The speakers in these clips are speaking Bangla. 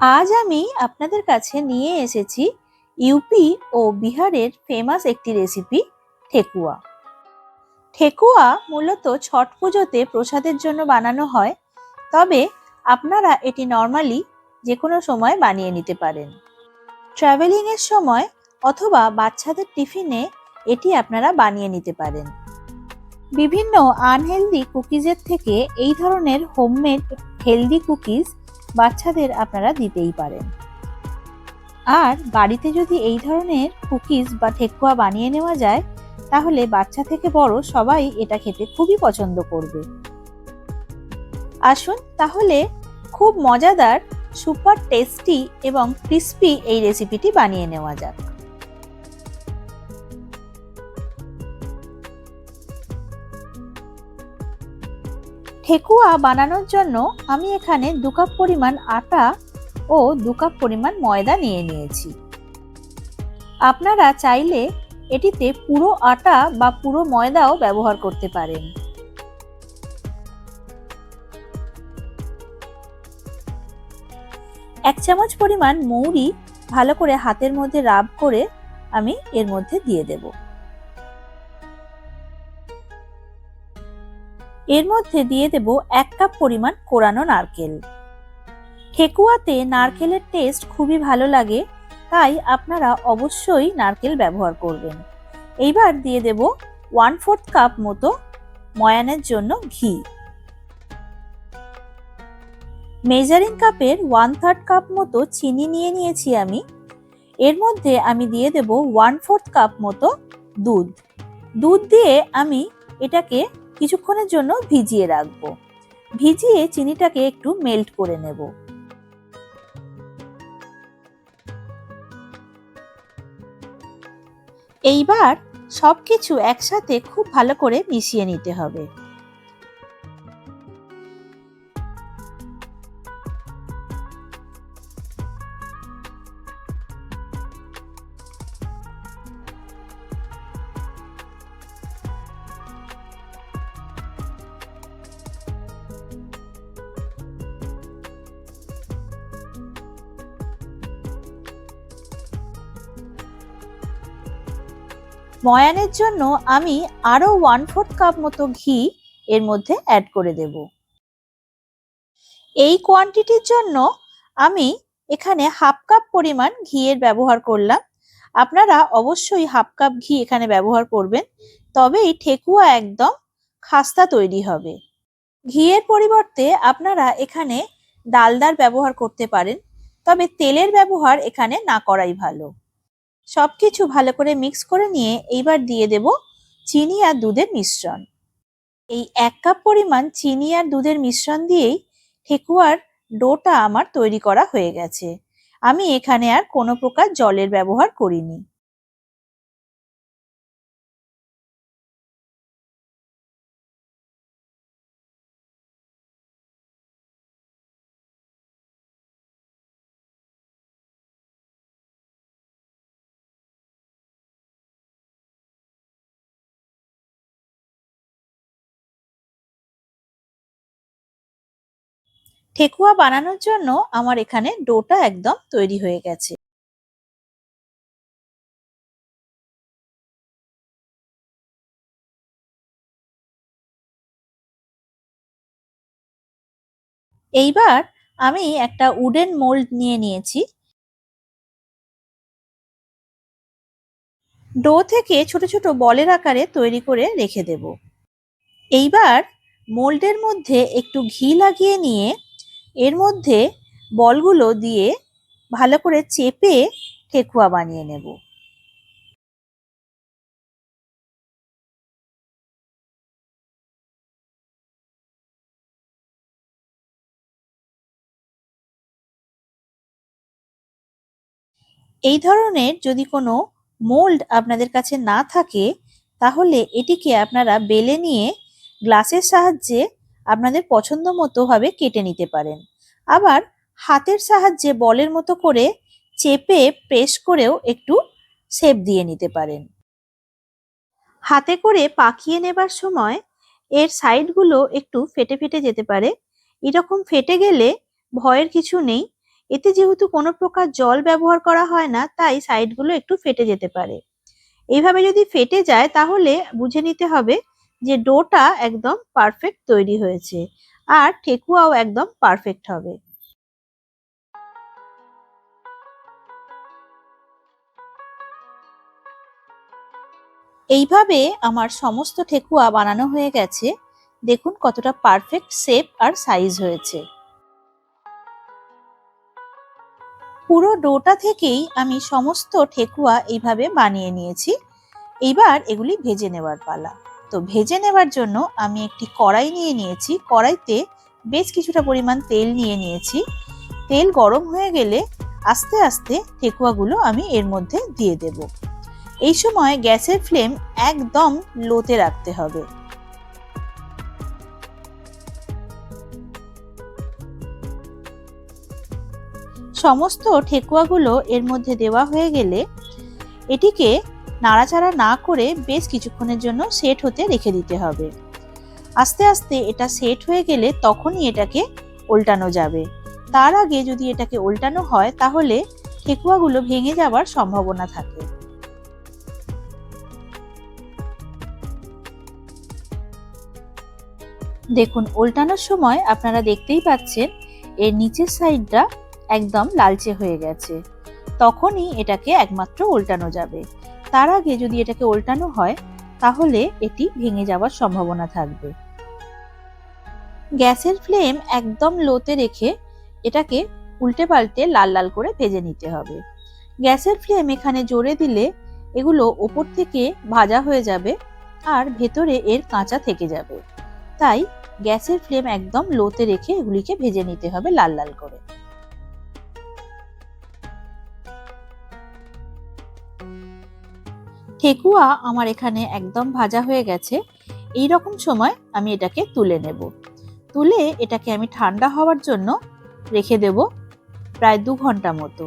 আজ আমি আপনাদের কাছে নিয়ে এসেছি ইউপি ও বিহারের ফেমাস একটি রেসিপি ঠেকুয়া। ঠেকুয়া মূলত ছট পুজোতে প্রসাদের জন্য বানানো হয়, তবে আপনারা এটি নর্মালি যে কোনো সময় বানিয়ে নিতে পারেন। ট্রাভেলিংয়ের সময় অথবা বাচ্চাদের টিফিনে এটি আপনারা বানিয়ে নিতে পারেন। বিভিন্ন আনহেলদি কুকিজের থেকে এই ধরনের হোমমেড হেলদি কুকিজ বাচ্চাদের আপনারা দিতেই পারেন। আর বাড়িতে যদি এই ধরনের কুকিজ বা ঠেকুয়া বানিয়ে নেওয়া যায়, তাহলে বাচ্চা থেকে বড় সবাই এটা খেতে খুবই পছন্দ করবে। আসুন তাহলে খুব মজাদার, সুপার টেস্টি এবং ক্রিস্পি এই রেসিপিটি বানিয়ে নেওয়া যাক। ঠেকুয়া বানানোর জন্য আমি এখানে দু কাপ পরিমাণ আটা ও দু কাপ পরিমাণ ময়দা নিয়ে নিয়েছি। আপনারা চাইলে এটিতে পুরো আটা বা পুরো ময়দাও ব্যবহার করতে পারেন। এক চামচ পরিমাণ মৌরি ভালো করে হাতের মধ্যে রাব করে আমি এর মধ্যে দিয়ে দেব। এর মধ্যে দিয়ে দেব এক কাপ পরিমাণ কোরানো নারকেল। ঠেকুয়াতে নারকেলের টেস্ট খুবই ভালো লাগে, তাই আপনারা অবশ্যই নারকেল ব্যবহার করবেন। এইবার দিয়ে দেব ওয়ান ফোর্থ কাপ মতো ময়ানের জন্য ঘি। মেজারিং কাপের ওয়ান থার্ড কাপ মতো চিনি নিয়ে নিয়েছি আমি। এর মধ্যে আমি দিয়ে দেব ওয়ান ফোর্থ কাপ মতো দুধ। দুধ দিয়ে আমি এটাকে কিছুক্ষণের জন্য ভিজিয়ে রাখব। ভিজিয়ে চিনিটাকে একটু মেল্ট করে নেব। এইবার সবকিছু একসাথে খুব ভালো করে মিশিয়ে নিতে হবে। ময়ানের জন্য আমি আরও ওয়ান ফোর্থ কাপ মতো ঘি এর মধ্যে অ্যাড করে দেব। এই কোয়ান্টিটির জন্য আমি এখানে হাফ কাপ পরিমাণ ঘিয়ের ব্যবহার করলাম। আপনারা অবশ্যই হাফ কাপ ঘি এখানে ব্যবহার করবেন তবেই ঠেকুয়া একদম খাস্তা তৈরি হবে। ঘিয়ের পরিবর্তে আপনারা এখানে ডালদার ব্যবহার করতে পারেন, তবে তেলের ব্যবহার এখানে না করাই ভালো। সবকিছু ভালো করে মিক্স করে নিয়ে এইবার দিয়ে দেব চিনি আর দুধের মিশ্রণ। এই এক কাপ পরিমাণ চিনি আর দুধের মিশ্রণ দিয়েই ঠেকুয়ার ডোটা আমার তৈরি করা হয়ে গেছে। আমি এখানে আর কোনো প্রকার জলের ব্যবহার করিনি। ঠেকুয়া বানানোর জন্য আমার এখানে ডোটা একদম তৈরি হয়ে গেছে। এইবার আমি একটা উডেন মোল্ড নিয়ে নিয়েছি। ডো থেকে ছোট ছোট বলের আকারে তৈরি করে রেখে দেব। এইবার মোল্ডের মধ্যে একটু ঘি লাগিয়ে নিয়ে এর মধ্যে বলগুলো দিয়ে ভালো করে চেপে ঠেকুয়া বানিয়ে নেব। এই ধরনের যদি কোনো মোল্ড আপনাদের কাছে না থাকে, তাহলে এটিকে আপনারা বেলে নিয়ে গ্লাসের সাহায্যে আপনাদের পছন্দ মতো ভাবে কেটে নিতে পারেন। আবার হাতের সাহায্যে বলের মতো করে চেপে প্রেস করেও একটু শেপ দিয়ে নিতে পারেন। হাতে করে পাকিয়ে নেবার সময় এর সাইডগুলো একটু ফেটে ফেটে যেতে পারে। এরকম ফেটে গেলে ভয়ের কিছু নেই। এতে যেহেতু কোনো প্রকার জল ব্যবহার করা হয় না, তাই সাইডগুলো একটু ফেটে যেতে পারে। এইভাবে যদি ফেটে যায়, তাহলে বুঝে নিতে হবে যে ডোটা একদম পারফেক্ট তৈরি হয়েছে আর ঠেকুয়াও একদম পারফেক্ট হবে। এইভাবে আমার সমস্ত ঠেকুয়া বানানো হয়ে গেছে। দেখুন কতটা পারফেক্ট শেপ আর সাইজ হয়েছে। পুরো ডোটা থেকেই আমি সমস্ত ঠেকুয়া এইভাবে বানিয়ে নিয়েছি। এইবার এগুলি ভেজে নেওয়ার পালা। তো ভেজে নেওয়ার জন্য আমি একটি কড়াই নিয়ে নিয়েছি। কড়াইতে বেশ কিছুটা পরিমাণ তেল নিয়ে নিয়েছি। তেল গরম হয়ে গেলে আস্তে আস্তে ঠেকুয়াগুলো আমি এর মধ্যে দিয়ে দেব। এই সময় গ্যাসের ফ্লেম একদম লোতে রাখতে হবে। সমস্ত ঠেকুয়াগুলো এর মধ্যে দেওয়া হয়ে গেলে এটিকে নাড়াচাড়া না করে বেশ কিছুক্ষণের জন্য সেট হতে রেখে দিতে হবে। আস্তে আস্তে এটা সেট হয়ে গেলে তখনই এটাকে উল্টানো যাবে। তার আগে যদি এটাকে উল্টানো হয়, তাহলে ঠেকুয়াগুলো ভেঙে যাওয়ার সম্ভাবনা থাকে। দেখুন উল্টানোর সময় আপনারা দেখতেই পাচ্ছেন, এর নিচের সাইডটা একদম লালচে হয়ে গেছে। তখনই এটাকে একমাত্র উল্টানো যাবে। তার আগে যদি এটাকে উল্টানো হয়, তাহলে এটি ভেঙে যাওয়ার সম্ভাবনা থাকবে। গ্যাসের ফ্লেম একদম লোতে রেখে এটাকে উল্টে পাল্টে লাল লাল করে ভেজে নিতে হবে। গ্যাসের ফ্লেম এখানে জোরে দিলে এগুলো ওপর থেকে ভাজা হয়ে যাবে আর ভেতরে এর কাঁচা থেকে যাবে। তাই গ্যাসের ফ্লেম একদম লোতে রেখে এগুলিকে ভেজে নিতে হবে লাল লাল করে। ঠেকুয়া আমার এখানে একদম ভাজা হয়ে গেছে। এই রকম সময় আমি এটাকে তুলে নেব। তুলে এটাকে আমি ঠান্ডা হওয়ার জন্য রেখে দেব প্রায় দু ঘণ্টা মতো।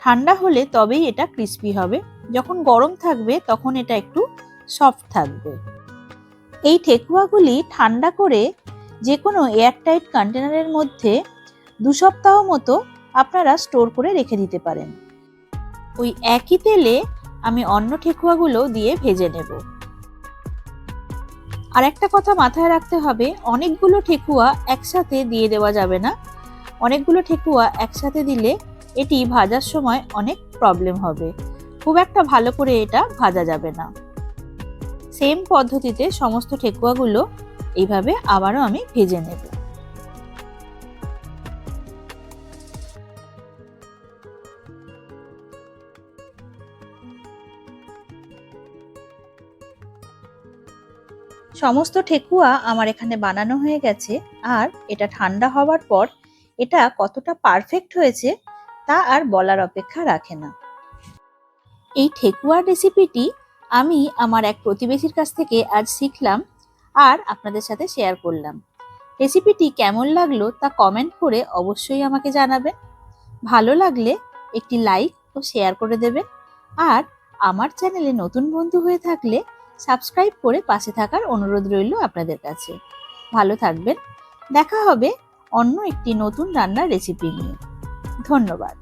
ঠান্ডা হলে তবেই এটা ক্রিস্পি হবে। যখন গরম থাকবে তখন এটা একটু সফট থাকবে। এই ঠেকুয়াগুলি ঠান্ডা করে যে কোনো এয়ারটাইট কন্টেনারের মধ্যে দু সপ্তাহ মতো আপনারা স্টোর করে রেখে দিতে পারেন। ওই একই তেলে আমি অন্য ঠেকুয়াগুলো দিয়ে ভেজে নেব। আর একটা কথা মাথায় রাখতে হবে, অনেকগুলো ঠেকুয়া একসাথে দিয়ে দেওয়া যাবে না। অনেকগুলো ঠেকুয়া একসাথে দিলে এটি ভাজার সময় অনেক প্রবলেম হবে। খুব একটা ভালো করে এটা ভাজা যাবে না। সেম পদ্ধতিতে সমস্ত ঠেকুয়াগুলো এইভাবে আবারও আমি ভেজে নেব। সমস্ত ঠেকুয়া আমার এখানে বানানো হয়ে গেছে আর এটা ঠান্ডা হওয়ার পর এটা কতটা পারফেক্ট হয়েছে তা আর বলার অপেক্ষা রাখে না। এই ঠেকুয়ার রেসিপিটি আমি আমার এক প্রতিবেশীর কাছ থেকে আজ শিখলাম আর আপনাদের সাথে শেয়ার করলাম। রেসিপিটি কেমন লাগল তা কমেন্ট করে অবশ্যই আমাকে জানাবেন। ভালো লাগলে একটি লাইক ও শেয়ার করে দেবেন। আর আমার চ্যানেলে নতুন বন্ধু হয়ে থাকলে সাবস্ক্রাইব করে পাশে থাকার অনুরোধ রইল আপনাদের কাছে। ভালো থাকবেন। দেখা হবে অন্য একটি নতুন রান্নার রেসিপি নিয়ে। ধন্যবাদ।